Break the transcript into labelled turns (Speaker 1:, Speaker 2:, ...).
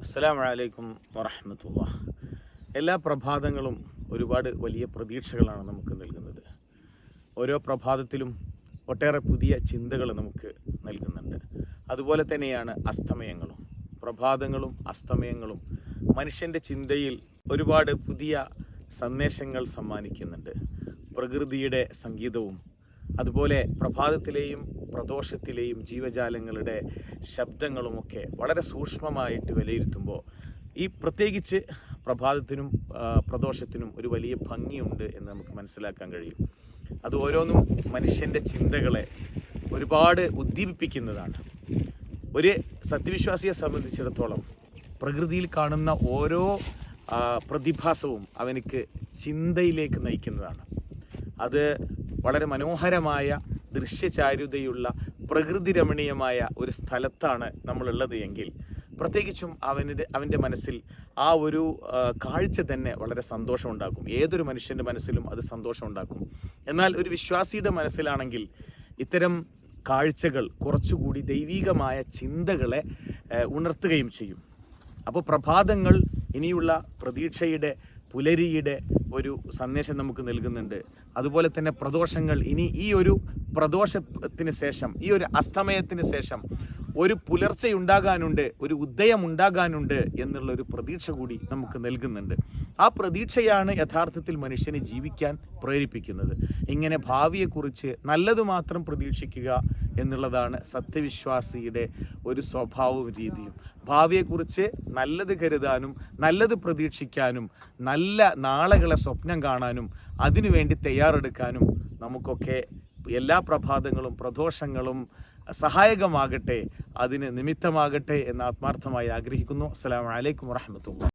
Speaker 1: അസ്സലാമു അലൈക്കും വറഹമത്തുള്ള എല്ലാ പ്രഭാതങ്ങളും ഒരുപാട് വലിയ പ്രതീക്ഷകളാണ് നമുക്ക് നൽകുന്നത്. ഓരോ പ്രഭാതത്തിലും ഒട്ടേറെ പുതിയ ചിന്തകൾ നമുക്ക് നൽകുന്നുണ്ട്. അതുപോലെ തന്നെയാണ് അസ്തമയങ്ങളും. പ്രഭാതങ്ങളും അസ്തമയങ്ങളും മനുഷ്യന്റെ ചിന്തയിൽ ഒരുപാട് പുതിയ സന്ദേശങ്ങൾ സമ്മാനിക്കുന്നുണ്ട്. പ്രകൃതിയുടെ സംഗീതവും അതുപോലെ പ്രഭാതത്തിലെയും പ്രദോഷത്തിലെയും ജീവജാലങ്ങളുടെ ശബ്ദങ്ങളുമൊക്കെ വളരെ സൂക്ഷ്മമായിട്ട് വിലയിരുത്തുമ്പോൾ ഈ പ്രത്യേകിച്ച് പ്രഭാതത്തിനും പ്രദോഷത്തിനും ഒരു വലിയ ഭംഗിയുണ്ട് എന്ന് നമുക്ക് മനസ്സിലാക്കാൻ കഴിയും. അത് ഓരോന്നും മനുഷ്യന്റെ ചിന്തകളെ ഒരുപാട് ഉദ്ദീപിപ്പിക്കുന്നതാണ്. ഒരു സത്യവിശ്വാസിയെ സംബന്ധിച്ചിടത്തോളം പ്രകൃതിയിൽ കാണുന്ന ഓരോ പ്രതിഭാസവും അവനക്ക് ചിന്തയിലേക്ക് നയിക്കുന്നതാണ്. അത് വളരെ മനോഹരമായ ദൃശ്യചാരുതയുള്ള പ്രകൃതി രമണീയമായ ഒരു സ്ഥലത്താണ് നമ്മളുള്ളത് എങ്കിൽ പ്രത്യേകിച്ചും അവന്റെ അവന്റെ മനസ്സിൽ ആ ഒരു കാഴ്ച തന്നെ വളരെ സന്തോഷമുണ്ടാക്കും. ഏതൊരു മനുഷ്യന്റെ മനസ്സിലും അത് സന്തോഷമുണ്ടാക്കും. എന്നാൽ ഒരു വിശ്വാസിയുടെ മനസ്സിലാണെങ്കിൽ ഇത്തരം കാഴ്ചകൾ കുറച്ചുകൂടി ദൈവികമായ ചിന്തകളെ ഉണർത്തുകയും ചെയ്യും. അപ്പോൾ പ്രഭാതങ്ങൾ ഇനിയുള്ള പ്രതീക്ഷയുടെ പുലരിയുടെ ഒരു സന്ദേശം നമുക്ക് നൽകുന്നുണ്ട്. അതുപോലെ തന്നെ പ്രദോഷങ്ങൾ. ഇനി ഈ ഒരു പ്രദോഷത്തിന് ശേഷം ഈ ഒരു അസ്തമയത്തിന് ശേഷം ഒരു പുലർച്ചയുണ്ടാകാനുണ്ട് ഒരു ഉദയം ഉണ്ടാകാനുണ്ട് എന്നുള്ള ഒരു പ്രതീക്ഷ കൂടി നമുക്ക് നൽകുന്നുണ്ട്. ആ പ്രതീക്ഷയാണ് യഥാർത്ഥത്തിൽ മനുഷ്യനെ ജീവിക്കാൻ പ്രേരിപ്പിക്കുന്നത്. ഇങ്ങനെ ഭാവിയെക്കുറിച്ച് നല്ലത് മാത്രം പ്രതീക്ഷിക്കുക എന്നുള്ളതാണ് സത്യവിശ്വാസിയുടെ ഒരു സ്വഭാവവും രീതിയും. ഭാവിയെക്കുറിച്ച് നല്ലത് കരുതാനും നല്ലത് പ്രതീക്ഷിക്കാനും നല്ല നാളകളെ സ്വപ്നം കാണാനും അതിനുവേണ്ടി തയ്യാറെടുക്കാനും നമുക്കൊക്കെ എല്ലാ പ്രഭാതങ്ങളും പ്രദോഷങ്ങളും സഹായകമാകട്ടെ അതിന് നിമിത്തമാകട്ടെ എന്ന് ആത്മാർത്ഥമായി ആഗ്രഹിക്കുന്നു. അസ്സാം വലൈക്കും വറഹമത്തുള്ള